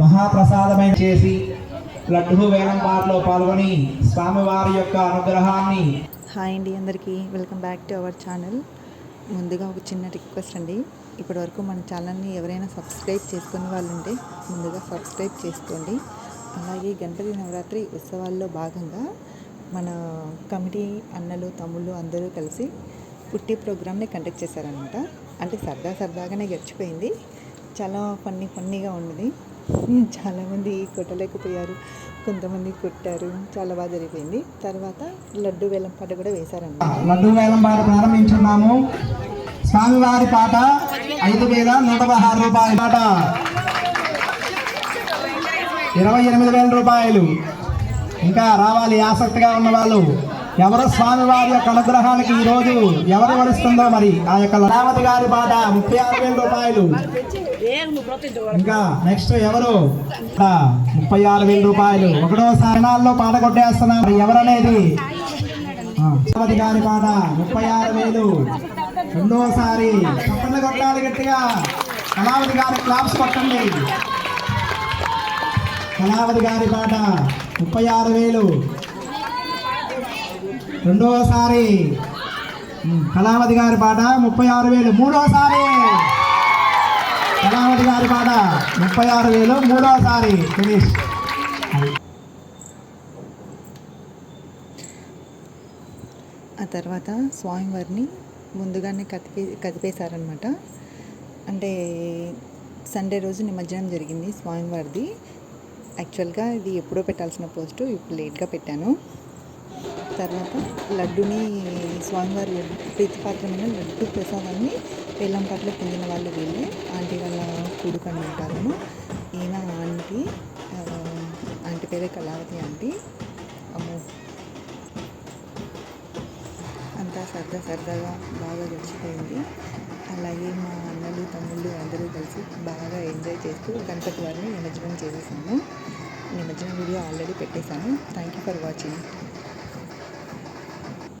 మహాప్రసాదమైన చేసి లడ్డు వేలం పాటలో పాల్గొని స్వామివారి యొక్క అనుగ్రహాన్ని హాయ్ అండి అందరికీ welcome back to our channel. ముందుగా ఒక చిన్న రిక్వెస్ట్ అండి. ఇప్పటివరకు మన ఛానల్ని ఎవరైనా సబ్స్క్రైబ్ చేసుకునే వాళ్ళు ఉంటే ముందుగా సబ్స్క్రైబ్ చేసుకోండి. అలాగే గణపతి నవరాత్రి ఉత్సవాల్లో భాగంగా మన కమిటీ అన్నలు తమ్ముళ్ళు అందరూ కలిసి పుట్టి ప్రోగ్రామ్ని కండక్ట్ చేశారనమాట అంటే సరదా సరదాగానే గడిచిపోయింది. చాలా ఫన్నీ ఫన్నీగా ఉన్నది. చాలామంది కొట్టలేకపోయారు. కొంతమంది కొట్టారు. చాలా బాగా జరిగిపోయింది. తర్వాత లడ్డు వేలం పాట కూడా వేశారండి. లడ్డు వేలం పాట ప్రారంభించున్నాము. స్వామివారి పాట ఐదు వేల నూట పదహారు రూపాయల పాట. ఇరవై ఎనిమిది వేల రూపాయలు. ఇంకా రావాలి ఆసక్తిగా ఉన్న వాళ్ళు ఎవరు స్వామివారి యొక్క అనుగ్రహానికి ఈ రోజు ఎవరు వరిస్తుందో మరి ఆ యొక్క లలావతి గారి పాట ముప్పై ఆరు వేల రూపాయలు. ఇంకా నెక్స్ట్ ఎవరు? ముప్పై ఆరు వేల రూపాయలు. ఒకటో స్థానాల్లో పాట కొట్టేస్తున్నా. మరి ఎవరనేది? ఆ, లలావతి గారి పాట ముప్పై ఆరు వేలు. రెండోసారి చప్పట్లు కొట్టాలి గట్టిగా. కళావతి గారి క్లాప్స్ కొట్టండి. కళావతి గారి పాట ముప్పై ఆరు వేలు. రెండవసారి కళావతి గారి పాట ముప్పై ఆరు వేలు. మూడోసారి. కళావతి గారి పాట ముప్పై ఆరు వేలు. మూడోసారి. ఫినిష్. ఆ తర్వాత స్వామివారిని ముందుగానే కదిపే కదిపేశారనమాట అంటే సండే రోజు నిమజ్జనం జరిగింది స్వామివారిది. యాక్చువల్గా ఇది ఎప్పుడో పెట్టాల్సిన పోస్టు ఇప్పుడు లేట్గా పెట్టాను. తర్వాత లడ్డుని స్వామివారి లడ్డు ప్రీతిపాత్రమైన లడ్డు ప్రసాదాన్ని వేలంపాట్లో పొందిన వాళ్ళు వీళ్ళే. ఆంటీ వాళ్ళ కొడుకని ఉంటారు ఈయన ఆంటీ ఆంటీ పేరే కళావతి ఆంటీ. అమ్మో. అంతా సరదా సరదాగా బాగా గడిచిపోయింది. అలాగే మా అన్నలు తమ్ముళ్ళు అందరూ కలిసి బాగా ఎంజాయ్ చేస్తూ గణపతి వారిని నిమజ్జనం చేసేసాము. నిమజ్జనం వీడియో ఆల్రెడీ పెట్టేశాను. Thank you for watching.